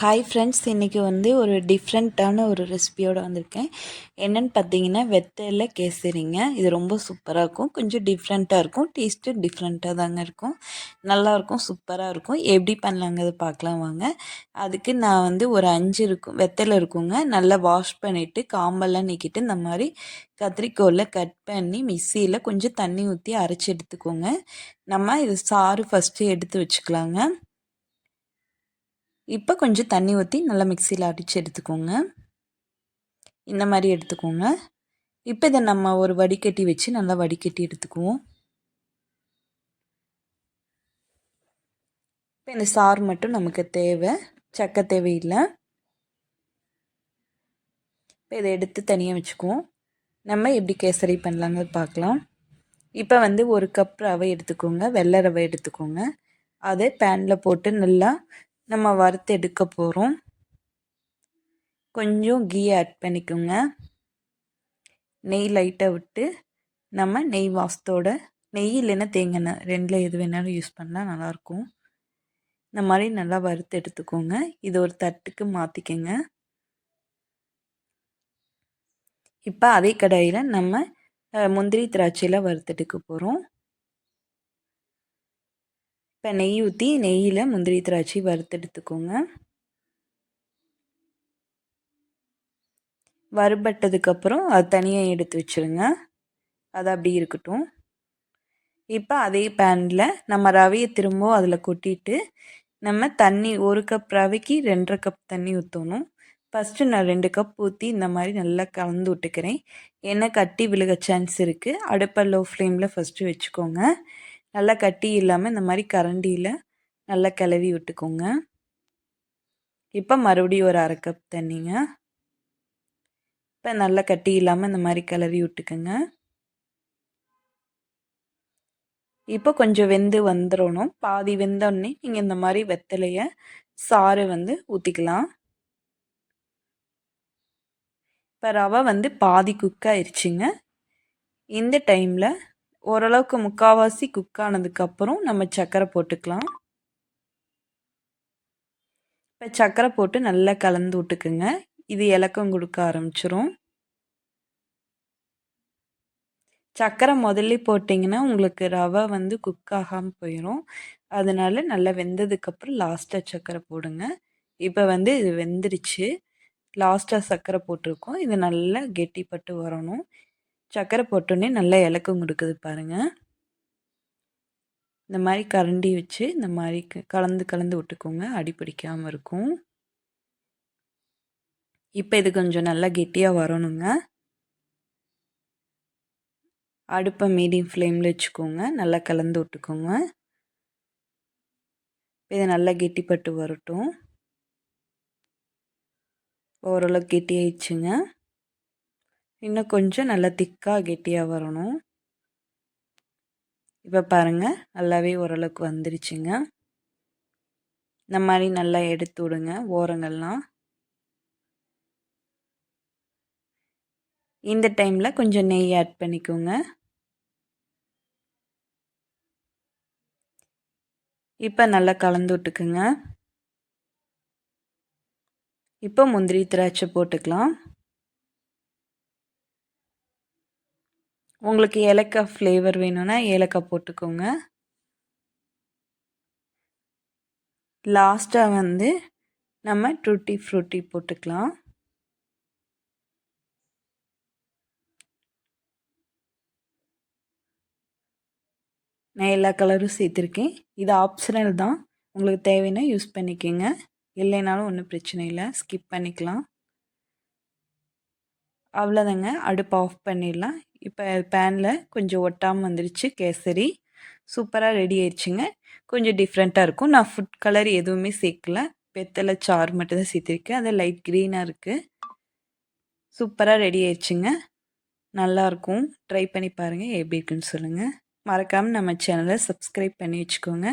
Hi friends இன்றைக்கி வந்து ஒரு டிஃப்ரெண்ட்டான ஒரு ரெசிபியோடு வந்திருக்கேன். என்னென்னு பார்த்தீங்கன்னா வெத்தலை கேசரிங்க. இது ரொம்ப சூப்பராக இருக்கும். கொஞ்சம் டிஃப்ரெண்ட்டாக இருக்கும். டேஸ்ட்டு டிஃப்ரெண்ட்டாக தாங்க இருக்கும். நல்லாயிருக்கும் சூப்பராக இருக்கும். எப்படி பண்ணலாங்கிறத பார்க்கலாம் வாங்க. அதுக்கு நான் வந்து ஒரு அஞ்சு இருக்கும் வெத்தலை இருக்குங்க. நல்லா வாஷ் பண்ணிவிட்டு காம்பெல்லாம் நீக்கிட்டு இந்த மாதிரி கத்திரிக்கோலில் கட் பண்ணி மிக்சியில் கொஞ்சம் தண்ணி ஊற்றி அரைச்சி எடுத்துக்கோங்க. நம்ம இது சாறு ஃபஸ்ட்டு எடுத்து வச்சுக்கலாங்க. இப்போ கொஞ்சம் தண்ணி ஊற்றி நல்லா மிக்சியில் அடித்து எடுத்துக்கோங்க. இந்த மாதிரி எடுத்துக்கோங்க. இப்போ இதை நம்ம ஒரு வடிகட்டி வச்சு நல்லா வடிகட்டி எடுத்துக்குவோம். இப்போ இந்த சாறு மட்டும் நமக்கு தேவை. சக்க தேவையில்லை. இப்போ இதை எடுத்து தனியாக வச்சுக்குவோம். நம்ம எப்படி கேசரி பண்ணலாங்க பார்க்கலாம் இப்போ வந்து ஒரு கப் ரவை எடுத்துக்கோங்க. வெள்ளை ரவை எடுத்துக்கோங்க. அதை பேனில் போட்டு நல்லா நம்ம வறுத்து எடுக்க போகிறோம் கொஞ்சம் கீ ஆட் பண்ணிக்கோங்க. நெய் லைட்டாக விட்டு நம்ம நெய் வாசத்தோட நெய் இல்லைன்னா தேங்காய் ரெண்டில் எது வேணாலும் யூஸ் பண்ணால் நல்லாயிருக்கும். இந்த மாதிரி நல்லா வறுத்து எடுத்துக்கோங்க. இது ஒரு தட்டுக்கு மாற்றிக்கோங்க இப்போ அதே கடாயில் நம்ம முந்திரி திராட்சையில் வறுத்தெடுக்க போகிறோம் இப்போ நெய் ஊற்றி நெய்யில் முந்திரி திராட்சை வறுத்தெடுத்துக்கோங்க வறுபட்டதுக்கப்புறம் அது தனியாக எடுத்து வச்சுருங்க. அது அப்படி இருக்கட்டும். இப்போ அதே பேனில் நம்ம ரவையை திரும்ப அதில் கொட்டிட்டு நம்ம தண்ணி ஒரு கப் ரவைக்கு ரெண்டரை கப் தண்ணி ஊற்றணும் ஃபஸ்ட்டு நான் ரெண்டு கப் ஊற்றி இந்த மாதிரி நல்லா கலந்து விட்டுக்கிறேன். எண்ணெய் கட்டி விழுக சான்ஸ் இருக்குது அடுப்பை லோ ஃப்ளேமில் ஃபஸ்ட்டு வச்சுக்கோங்க. நல்லா கட்டி இல்லாமல் இந்த மாதிரி கரண்டியில் நல்லா கிளவி விட்டுக்கோங்க. இப்போ மறுபடியும் ஒரு அரை கப் தண்ணிங்க. இப்போ நல்லா கட்டி இல்லாமல் இந்த மாதிரி கிளவி விட்டுக்கோங்க. இப்போ கொஞ்சம் வெந்து வந்துடணும் பாதி வெந்தோடனே நீங்கள் இந்த மாதிரி வெத்தலையை சாறு வந்து ஊற்றிக்கலாம் இப்போ ரவை வந்து பாதி குக் ஆயிடுச்சுங்க இந்த டைமில் ஓரளவுக்கு முக்கால்வாசி குக் ஆனதுக்கப்புறம் நம்ம சர்க்கரை போட்டுக்கலாம். இப்போ சர்க்கரை போட்டு நல்லா கலந்து விட்டுக்குங்க. இது இலக்கம் கொடுக்க ஆரம்பிச்சிரும். சர்க்கரை முதல்ல போட்டிங்கன்னா உங்களுக்கு ரவை வந்து குக் ஆகாமல் போயிடும் அதனால நல்லா வெந்ததுக்கப்புறம் லாஸ்ட்டாக சர்க்கரை போடுங்க. இப்போ வந்து இது வெந்துருச்சு. லாஸ்ட்டாக சர்க்கரை போட்டிருக்கோம். இது நல்லா கெட்டிப்பட்டு வரணும். சர்க்கரை போட்டோன்னே நல்லா இலக்கம் கொடுக்குது பாருங்கள் இந்த மாதிரி கரண்டி வச்சு இந்த மாதிரி கலந்து கலந்து விட்டுக்கோங்க. அடி பிடிக்காமல் இருக்கும். இப்போ இது கொஞ்சம் நல்லா கெட்டியாக வரணுங்க. அடுப்பை மீடியம் ஃப்ளேமில் வச்சுக்கோங்க. நல்லா கலந்து விட்டுக்கோங்க. இது நல்லா கெட்டிப்பட்டு வரட்டும். ஓரளவுக்கு கெட்டி ஆயிடுச்சுங்க இன்னும் கொஞ்சம் நல்லா திக்காக கெட்டியாக வரணும். இப்போ பாருங்கள் நல்லாவே ஓரளவுக்கு வந்துருச்சுங்க. இந்த மாதிரி நல்லா எடுத்து விடுங்க ஓரங்கள்லாம். இந்த டைமில் கொஞ்சம் நெய் ஆட் பண்ணிக்கோங்க. இப்போ நல்லா கலந்து விட்டுக்குங்க. இப்போ முந்திரி திராட்சை போட்டுக்கலாம். உங்களுக்கு ஏலக்காய் ஃப்ளேவர் வேணும்னா ஏலக்காய் போட்டுக்கோங்க. லாஸ்ட்டாக வந்து நம்ம ட்ரூட்டி ஃப்ரூட்டி போட்டுக்கலாம். நான் எல்லா கலரும் சேர்த்துருக்கேன். இது ஆப்ஷனல் தான். உங்களுக்கு தேவைன்னா யூஸ் பண்ணிக்கோங்க. இல்லைனாலும் ஒன்றும் பிரச்சனை இல்லை. ஸ்கிப் பண்ணிக்கலாம். அவ்வளோதாங்க அடுப்பு ஆஃப் பண்ணிடலாம். இப்போ பேனில் கொஞ்சம் ஒட்டாமல் வந்துருச்சு கேசரி. சூப்பராக ரெடி ஆயிடுச்சுங்க. கொஞ்சம் டிஃப்ரெண்ட்டாக இருக்கும். நான் ஃபுட் கலர் எதுவுமே சேர்க்கல. வெத்தலை சாறு மட்டும் தான் சேர்த்துருக்கேன். அது லைட் க்ரீனாக இருக்குது சூப்பராக ரெடி ஆயிடுச்சுங்க. நல்லாயிருக்கும் ட்ரை பண்ணி பாருங்கள் எப்படி இருக்குன்னு சொல்லுங்கள் மறக்காமல் நம்ம சேனலை சப்ஸ்கிரைப் பண்ணி வச்சுக்கோங்க.